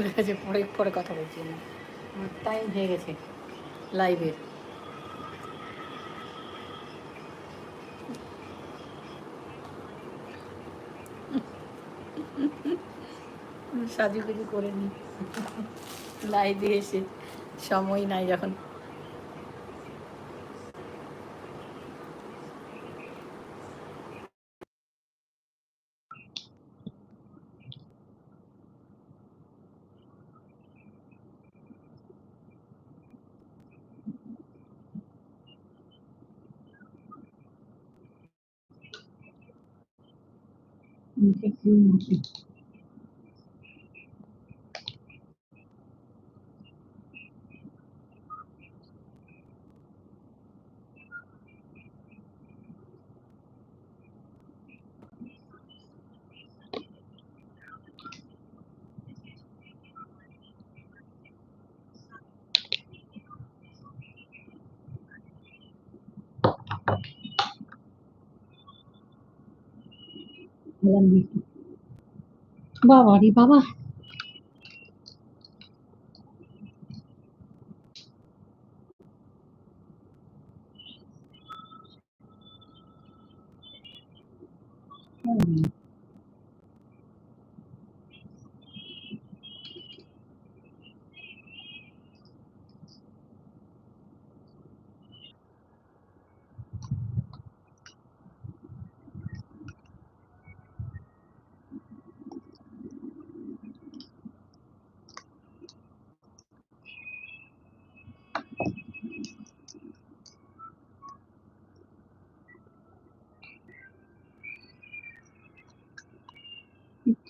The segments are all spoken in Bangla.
চলে গেছে পরে পরে কথা বলছি আমি আমার টাইম হয়ে গেছে লাইভের সাজুগুজু করে নি। লাইভে এসে সময় নাই যখন। completely वाह वाह बाबा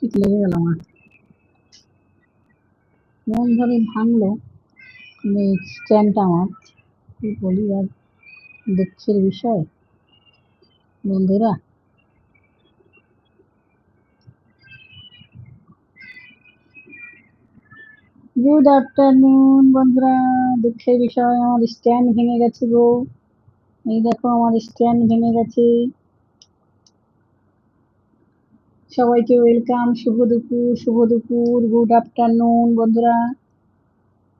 ঠিক লেগে গেল আমার মন ধরে ভাঙলো স্ট্যান্ডটা আমার কি বলি আর দুঃখের বিষয় বন্ধুরা। গুড আফটারনুন বন্ধুরা দুঃখের বিষয়, আমার স্ট্যান্ড ভেঙে গেছে গো। এই দেখো, আমার স্ট্যান্ড ভেঙে গেছে। সবাইকে ওয়েলকাম শুভ দুপুর শুভ দুপুর গুড আফটারনুন বন্ধুরা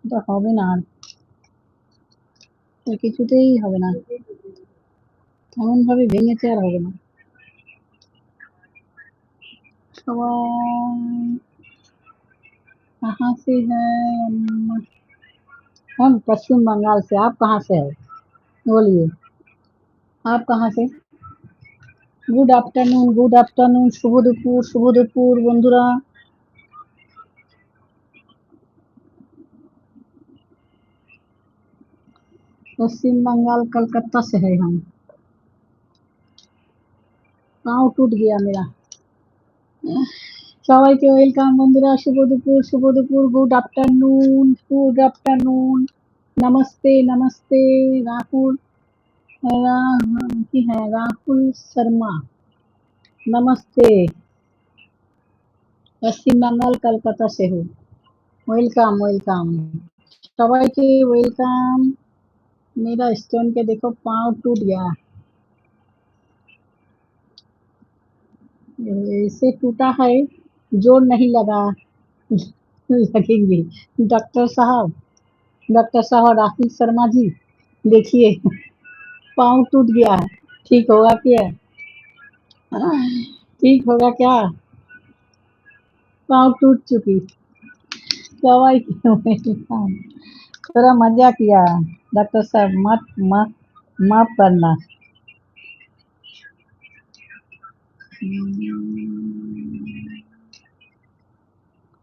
এটা হবে না আর এটা কিছুতেই হবে না এমন ভাবে ভেঙেছে আর হবে না সবাই कहाँ से है अम्मा? हम पश्चिम बंगाल से आप कहाँ से है बोलिए आप कहाँ से গুড আফটারনুন গুড আফটারনুন শুভ দুপুর শুভ দুপুর বন্ধুরা पश्चिम बंगाल कलकत्ता से है हम पाँव टूट गया मेरा সবাইকে ওয়েলকাম বন্ধুরা শুভ দুপুর শুভ দুপুর গুড আফটারনুন গুড আফটারনুন नमस्ते नमस्ते राहुल की है राहुल शर्मा। नमस्ते। पश्चिम बंगाल, कलकत्ता से हूँ। वेलकम वेलकम सबाई के वेलकम मेरा स्टोन के देखो, पाँव टूट गया। ऐसे टूटा है जोड़ नहीं लगा। लगेंगे। डॉक्टर साहब डॉक्टर साहब राहुल शर्मा जी, देखिए। पाँव टूट गया है ठीक होगा क्या ठीक होगा क्या पाँव टूट चुकी दवाई की welcome। थोड़ा मजा किया डॉक्टर साहब मत मत माफ करना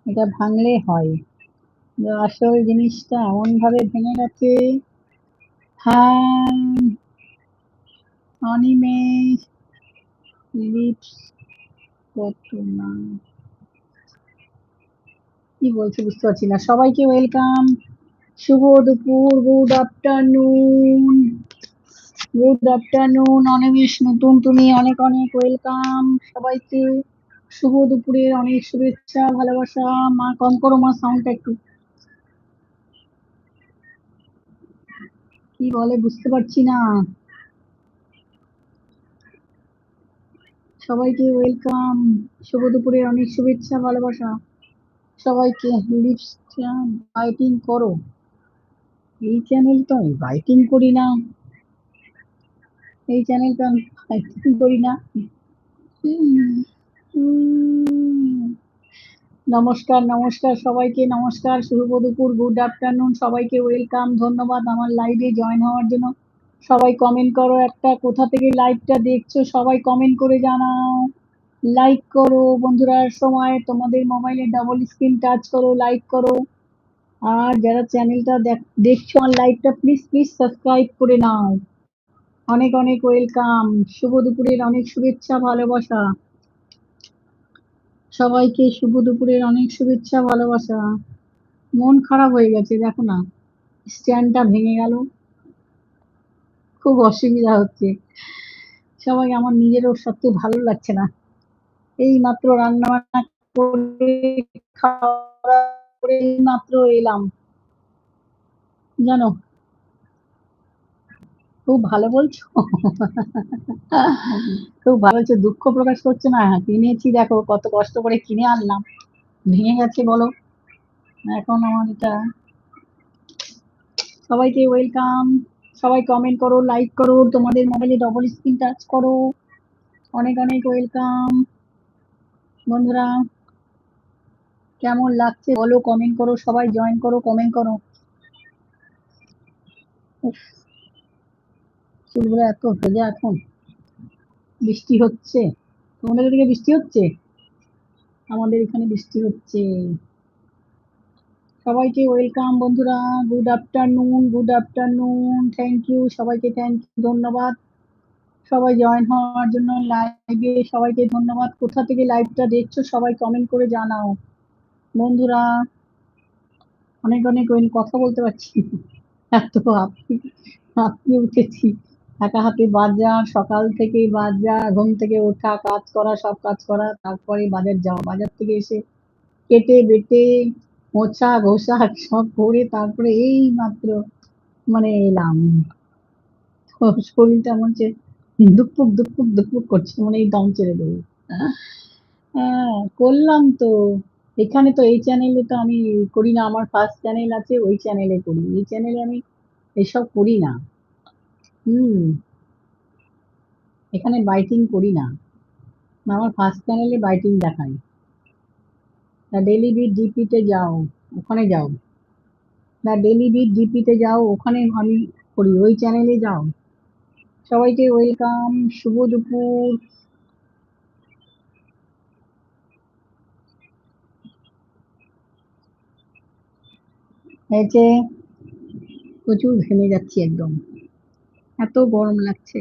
এটা ভাঙলে হয় যে আসল জিনিসটা এমন ভাবে ভেঙে গেছে হ্যাঁ অনিমেষ লিপস না কি বলছে বুঝতে পারছি না। সবাইকে ওয়েলকাম শুভ দুপুর good afternoon good afternoon Animesh, নতুন তুমি, অনেক অনেক ওয়েলকাম সবাইকে। শুভ দুপুরের অনেক শুভেচ্ছা, ভালোবাসা। মা, কম করো মা সাউন্ডটা একটু। কি বলে বুঝতে পারছি না। সবাইকে ওয়েলকাম। শুভ দুপুরের অনেক শুভেচ্ছা, ভালোবাসা। সবাইকে বাইটিং করো। এই চ্যানেল তো আমি বাইটিং করি না। এই চ্যানেলটা আমি বাইটিং করি না। নমস্কার নমস্কার সবাইকে, নমস্কার। শুভ দুপুর গুড আফটারনুন সবাইকে ওয়েলকাম ধন্যবাদ আমার লাইভে জয়েন হওয়ার জন্য। সবাই কমেন্ট করো একটা, কোথা থেকে লাইভটা দেখছ সবাই কমেন্ট করে জানাও। লাইক করো বন্ধুরা, সময় তোমাদের মোবাইলে ডাবল স্ক্রিন টাচ করো লাইক করো। আর যারা চ্যানেলটা দেখছ আমার লাইভটা প্লিজ প্লিজ সাবস্ক্রাইব করে নাও। অনেক অনেক ওয়েলকাম শুভ দুপুরের অনেক শুভেচ্ছা, ভালোবাসা। সবাইকে শুভ দুপুরের অনেক শুভেচ্ছা, ভালোবাসা। মন খারাপ হয়ে গেছে, দেখো না। স্ট্যান্ডটা ভেঙে গেল। খুব অসুবিধা হচ্ছে। সবাই আমার নিজেরও সত্যি ভালো লাগছে না। এই মাত্র রান্না বান্না করে, খাওয়া করে মাত্র এলাম। জানো? খুব ভালো বলছো? খুব ভালো হচ্ছে দুঃখ প্রকাশ করছে না? কিনেছি দেখো, কত কষ্ট করে কিনে আনলাম। ভেঙে গেছে বলো। এখন আমার এটা সবাইকে ওয়েলকাম সবাই কমেন্ট করো লাইক করো, তোমাদের মোবাইলে ডবল স্ক্রিন টাচ করো। অনেক অনেক ওয়েলকাম বন্ধুরা, কেমন লাগছে বলো কমেন্ট করো, সবাই জয়েন করো কমেন্ট করো। চুলগুলো এত ভেজা এখন। বৃষ্টি হচ্ছে। তোমাদের এদিকে বৃষ্টি হচ্ছে? আমাদের এখানে বৃষ্টি হচ্ছে। সবাইকে ওয়েলকাম বন্ধুরা। Good afternoon good afternoon. Thank you সবাইকে থ্যাংক ইউ ধন্যবাদ। সবাই জয়েন হওয়ার জন্য লাইভে সবাইকে ধন্যবাদ। কোথা থেকে লাইভটা দেখছ সবাই কমেন্ট করে জানাও। বন্ধুরা, অনেক অনেক ওই কথা বলতে পারছি। এত আপনি আপনি উঠেছি। একা হাতে বাজার, সকাল থেকে বাজার, ঘুম থেকে ওঠা, কাজ করা, সব কাজ করা, তারপরে বাজার যাওয়া। বাজার থেকে এসে কেটে বেটে মোছা ঘষা সব করে তারপরে এই মাত্র মানে এলাম। শরীরটা মনে হচ্ছে দুপুক দুপুক দুপুক করছে মানে এই দম ছেড়ে দেবো। হ্যাঁ করলাম তো। এখানে তো এই চ্যানেলে তো আমি করি না, আমার ফার্স্ট চ্যানেল আছে, ওই চ্যানেলে করি। এই চ্যানেলে আমি এসব করি না। হুম, এখানে বাইটিং করি না। আমার ফার্স্ট চ্যানেলে বাইটিং দেখাই তা ডেলি বিট ডিপিতে যাও, ওখানে যাও। না ডেলি বিট ডিপিতে যাও, ওখানে আমি করি, ওই চ্যানেলে যাও। সবাইকে ওয়েলকাম শুভ দুপুর। হয়েছে। প্রচুর ঘেমে যাচ্ছি একদম। এত গরম লাগছে।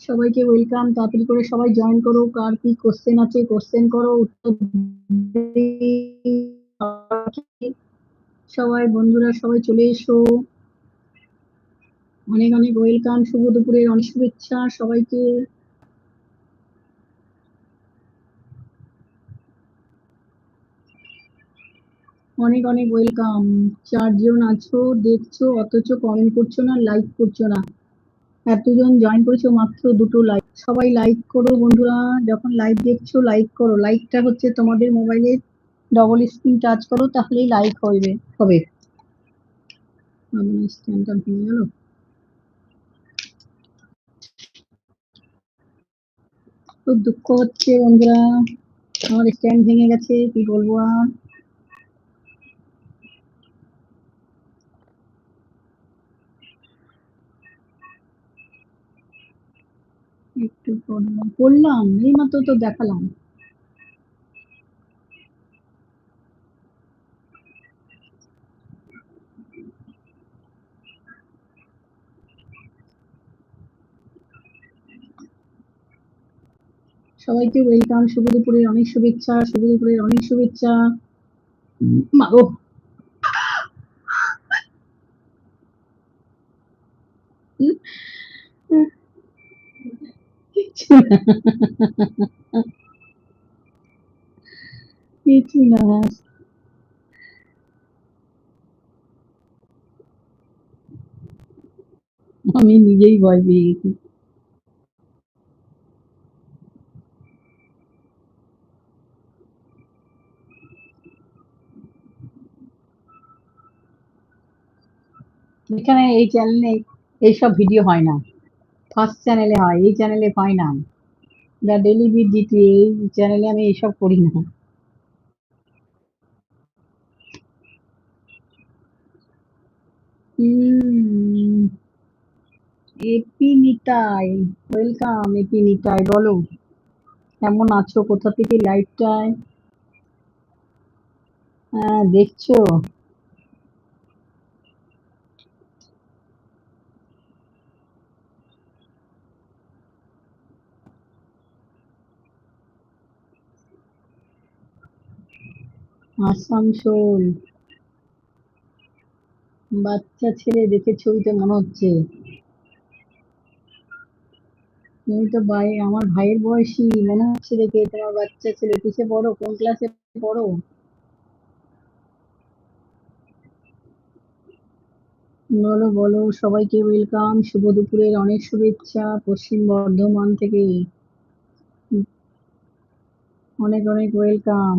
সবাইকে ওয়েলকাম তাড়াতাড়ি করে সবাই জয়েন করো। কার কি কোশ্চেন আছে কোশ্চেন করো। উত্তর সবাই, বন্ধুরা, সবাই চলে এসো। অনেক অনেক ওয়েলকাম শুভ দুপুরের অনেক শুভেচ্ছা সবাইকে। অনেক অনেক ওয়েলকাম চারজন আছো, দেখছ, অথচ কমেন্ট করছ না লাইক করছ না। এতজন জয়েন করেছ মাত্র দুটো লাইক সবাই লাইক করো বন্ধুরা, যখন লাইভ দেখছ লাইক করো। লাইকটা হচ্ছে তোমাদের মোবাইলে ডবল স্ক্রিন টাচ করো, তাহলেই লাইক হবে হবে। ভেঙে খুব দুঃখ হচ্ছে বন্ধুরা। আমার স্ট্যান্ড ভেঙে গেছে, কি বলব আর? একটু করলাম এই মাত্র তো দেখালাম। সবাইকে ওয়েলকাম শুভ দুপুরের অনেক শুভেচ্ছা শুভ দুপুরের অনেক শুভেচ্ছা। মাগো কিছু না কিছু আমি নিজেই ভয় পেয়ে গেছি। এখানে এই চ্যানেলে এইসব ভিডিও হয় না। ফার্স্ট চ্যানেলে হয়, এই চ্যানেলে হয় না। দ্য ডেলি বিট জিটি এই চ্যানেলে আমি এইসব করি না। AP Nitai welcome AP Nitai বলো। কেমন আছো? কোথা থেকে লাইভটায় দেখছ? আসানসোল বাচ্চা ছেলে দেখে ছবিতে মনে হচ্ছে। তুমি তো ভাই, আমার ভাইয়ের বয়সী, মনে হচ্ছে দেখে তোমার বাচ্চা ছেলে কিসে পড়ো কোন ক্লাসে পড়ো? বলো বলো, সবাইকে ওয়েলকাম শুভ দুপুরের অনেক শুভেচ্ছা পশ্চিম বর্ধমান থেকে। অনেক অনেক ওয়েলকাম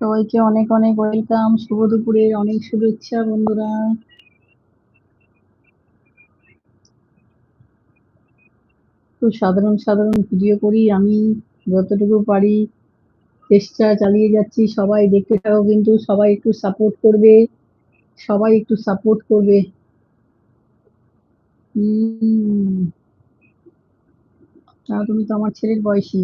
সবাইকে অনেক অনেক ওয়েলকাম, শুভ দুপুরের অনেক শুভেচ্ছা বন্ধুরা। খুব সাধারণ সাধারণ ভিডিও করি, আমি যতটুকু পারি চেষ্টা চালিয়ে যাচ্ছি। সবাই দেখতে থাকো কিন্তু সবাই একটু সাপোর্ট করবে, সবাই একটু সাপোর্ট করবে। তুমি তো আমার ছেলের বয়সী।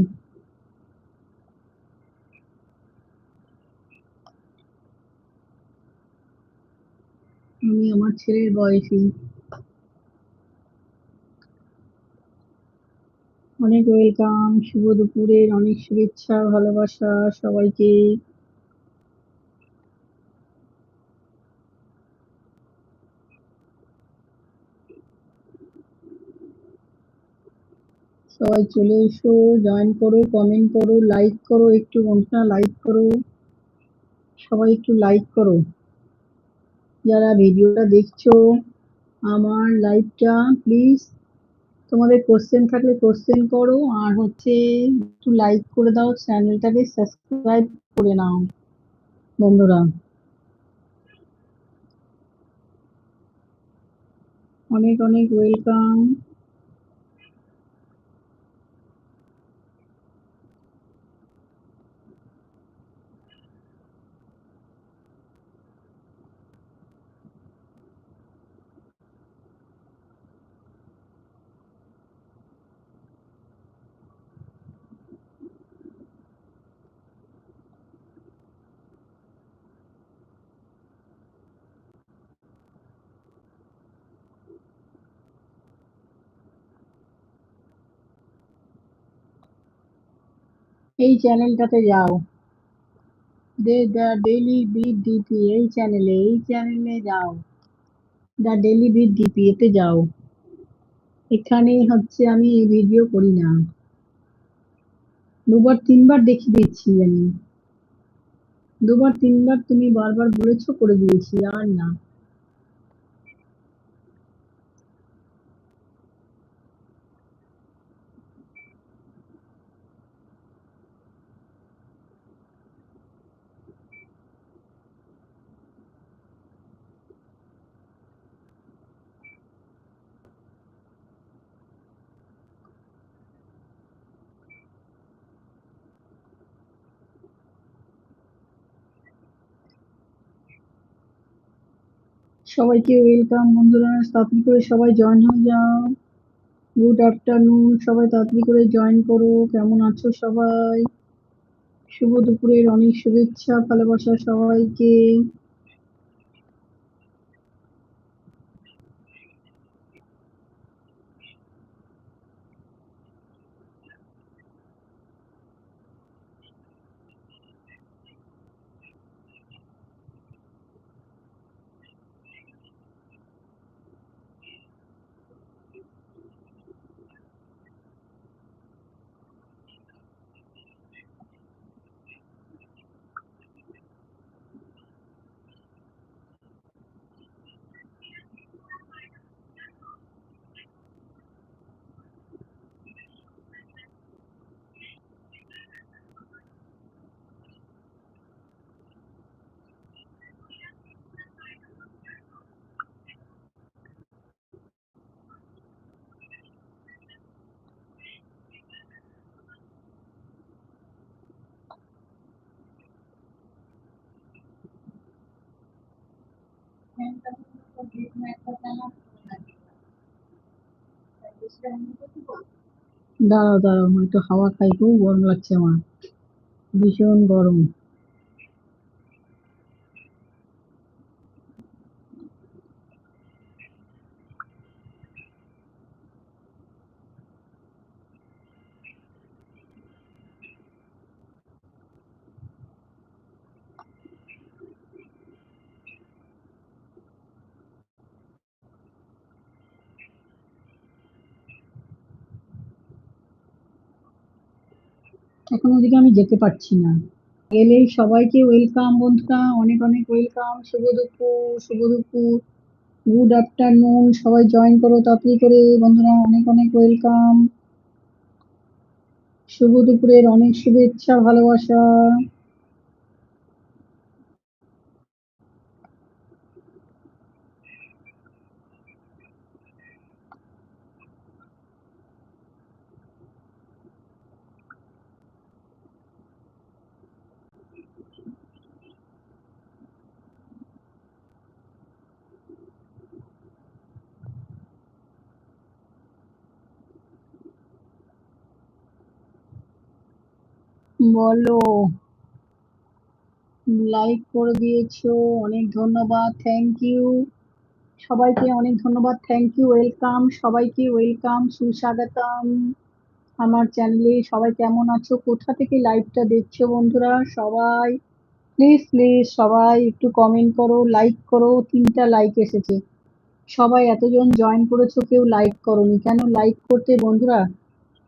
আমি আমার ছেলের বয়সী। অনেক ওয়েলকাম শুভ দুপুরের অনেক শুভেচ্ছা, ভালোবাসা সবাইকে। সবাই চলে এসো জয়েন করো কমেন্ট করো লাইক করো, একটু বন্ধুরা লাইক করো। সবাই একটু লাইক করো। যারা ভিডিওটা দেখছ, আমার লাইভটা প্লিজ তোমাদের কোশ্চেন থাকলে কোশ্চেন করো, আর হচ্ছে একটু লাইক করে দাও চ্যানেলটাকে সাবস্ক্রাইব করে নাও, বন্ধুরা। অনেক অনেক ওয়েলকাম এই চ্যানেলটাতে যাও। দে দ্য ডেইলি বিট ডিপি, এই চ্যানেলে এই চ্যানেলে যাও। দ্য ডেইলি বিট ডিপি, এতে যাও। এখানে হচ্ছে আমি এই ভিডিও করি না। দুবার তিনবার দেখিয়ে দিচ্ছি আমি। দুবার তিনবার তুমি বারবার বলেছ করে দিয়েছি, আর না। সবাইকে ওয়েলকাম বন্ধুরা তাড়াতাড়ি করে সবাই জয়েন হয়ে যাও গুড আফটারনুন সবাই তাড়াতাড়ি করে জয়েন করো, কেমন আছো সবাই? শুভ দুপুরের অনেক শুভেচ্ছা, ভালোবাসা সবাইকে। দাঁড়াও দাঁড়াও একটু হাওয়া খাই খুব গরম লাগছে আমার। ভীষণ গরম। এখন ওদিকে আমি যেতে পারছি না। এলেই সবাইকে ওয়েলকাম বন্ধুরা, অনেক অনেক ওয়েলকাম শুভ দুপুর শুভ দুপুর গুড আফটারনুন সবাই জয়েন করো তাড়াতাড়ি করে, বন্ধুরা অনেক অনেক ওয়েলকাম শুভ দুপুরের অনেক শুভেচ্ছা, ভালোবাসা। বলো। লাইক করে দিয়েছ, অনেক ধন্যবাদ থ্যাংক ইউ সবাইকে অনেক ধন্যবাদ থ্যাংক ইউ ওয়েলকাম সবাইকে ওয়েলকাম সুস্বাগতম আমার চ্যানেলে সবাই কেমন আছো? কোথা থেকে লাইভটা দেখছ বন্ধুরা? সবাই প্লিজ প্লিজ সবাই একটু কমেন্ট করো লাইক করো, তিনটা লাইক এসেছে। সবাই এতজন জয়েন করেছ, কেউ লাইক করোনি। কেন লাইক করতে বন্ধুরা?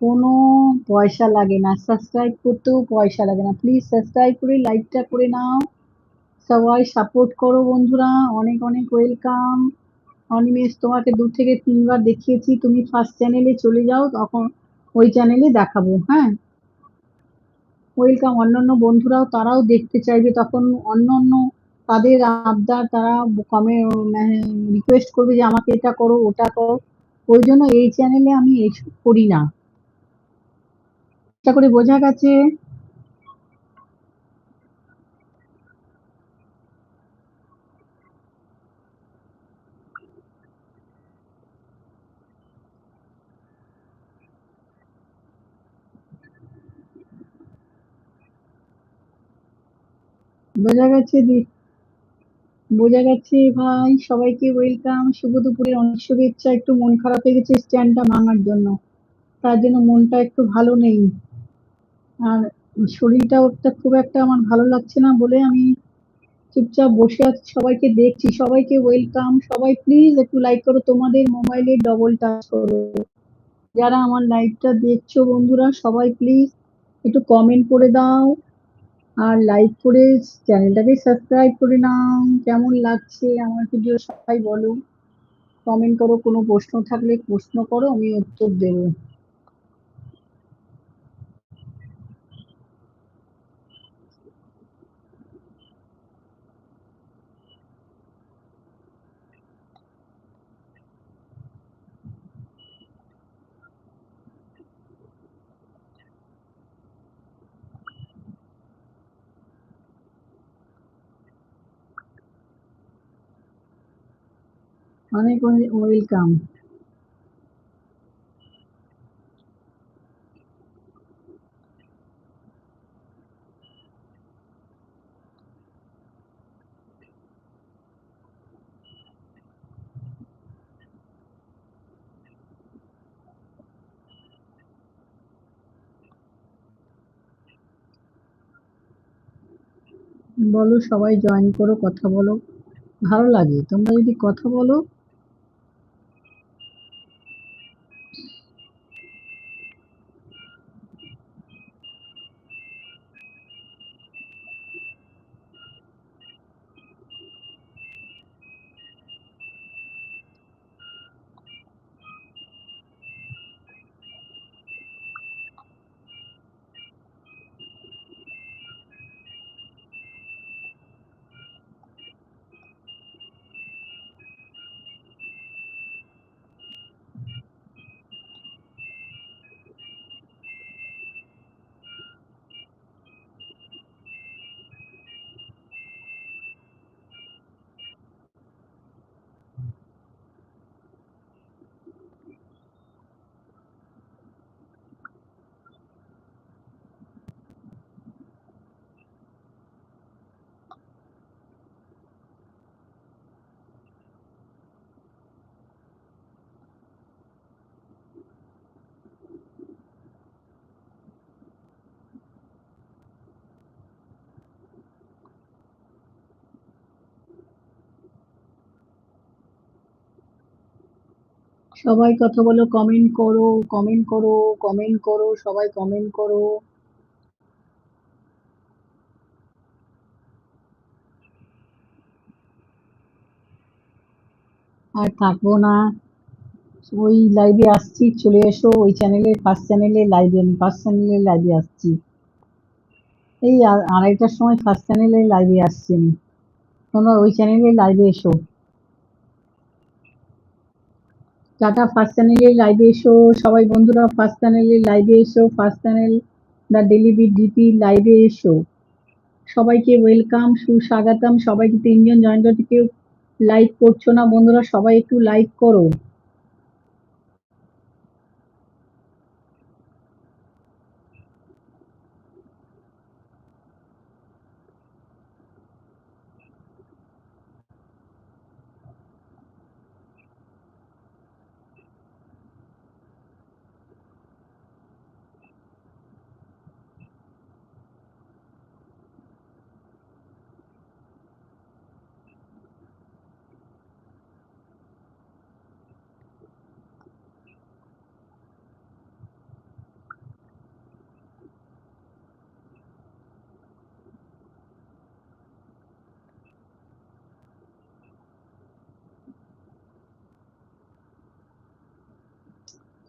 কোনো পয়সা লাগে না। সাবস্ক্রাইব করতেও পয়সা লাগে না। প্লিজ সাবস্ক্রাইব করে লাইকটা করে নাও। সবাই সাপোর্ট করো বন্ধুরা। অনেক অনেক ওয়েলকাম অনিমেষ তোমাকে দু থেকে তিনবার দেখিয়েছি। তুমি ফার্স্ট চ্যানেলে চলে যাও, তখন ওই চ্যানেলে দেখাবো হ্যাঁ? ওয়েলকাম অন্যান্য বন্ধুরাও, তারাও দেখতে চাইবে। তখন অন্য অন্য তাদের আবদার, তারা কমে রিকোয়েস্ট করবে যে আমাকে এটা করো, ওটা করো। ওই জন্য এই চ্যানেলে আমি এইসব করি না। করে বোঝা গেছে। বোঝা গেছে দি, বোঝা গেছে ভাই, সবাইকে ওয়েলকাম শুভ দুপুরে অনেক শুভেচ্ছা। একটু মন খারাপ হয়ে গেছে স্ট্যান্ডটা ভাঙার জন্য। তার জন্য মনটা একটু ভালো নেই। আর শরীরটা ওটা খুব একটা আমার ভালো লাগছে না বলে আমি চুপচাপ বসে আছি, সবাইকে দেখছি, সবাইকে ওয়েলকাম সবাই প্লিজ একটু লাইক করো, তোমাদের মোবাইলে ডবল টাচ করো। যারা আমার লাইভটা দেখছ বন্ধুরা, সবাই প্লিজ একটু কমেন্ট করে দাও আর লাইক করে চ্যানেলটাকে সাবস্ক্রাইব করে নাও। কেমন লাগছে আমার ভিডিও সবাই বলো। কমেন্ট করো, কোনো প্রশ্ন থাকলে প্রশ্ন করো, আমি উত্তর দেবো। অনেক ওয়েলকাম বলো সবাই জয়েন করো কথা বলো। ভালো লাগে। তোমরা যদি কথা বলো সবাই কথা বলো কমেন্ট করো কমেন্ট করো কমেন্ট করো, সবাই কমেন্ট করো। আর থাকব না। ওই লাইভে আসছি, চলে এসো ওই চ্যানেলে ফার্স্ট চ্যানেলে লাইভে আমি ফার্স্ট চ্যানেলে লাইভে আসছি। এই আড়াইটার সময় ফার্স্ট চ্যানেলে লাইভে আসছি আমি। তোমরা ওই চ্যানেলে লাইভে এসো। টাটা, ফার্স্ট চ্যানেলে লাইভে এসো। সবাই বন্ধুরা, ফার্স্ট চ্যানেলে লাইভে এসো। ফার্স্ট চ্যানেল দ্য ডেলিভি ডিপি লাইভে এসো। সবাইকে ওয়েলকাম সুস্বাগতম। সবাইকে তিনজন জয়েন্ট কেউ লাইক করছ না। বন্ধুরা, সবাই একটু লাইক করো।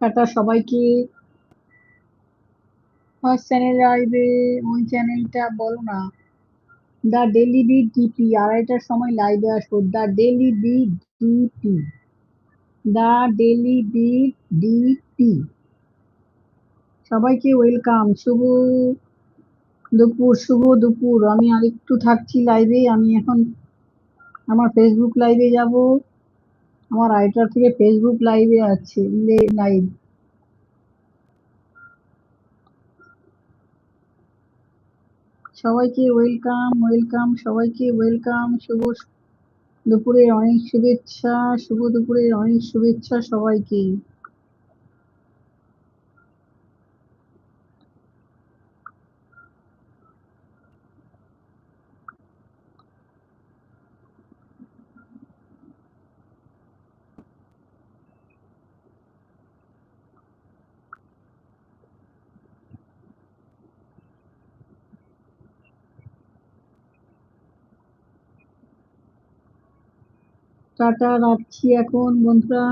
টাটা সবাইকে ফার্স্ট চ্যানেল আসবে ওই চ্যানেলটা বলো না দ্য ডেলি বিট ডিপি, আড়াইটার সময় লাইভে আসব। The Daily Beat DP the Daily Beat DP. সবাইকে ওয়েলকাম শুভ দুপুর শুভ দুপুর। আমি আরেকটু থাকছি লাইভে আমি এখন আমার ফেসবুক লাইভে যাব। আমার আইটার থেকে ফেসবুক লাইভে আছে লাইভ সবাইকে ওয়েলকাম ওয়েলকাম সবাইকে ওয়েলকাম শুভ দুপুরের অনেক শুভেচ্ছা, শুভ দুপুরের অনেক শুভেচ্ছা সবাইকে। টাটা রাখছি এখন বন্ধুরা।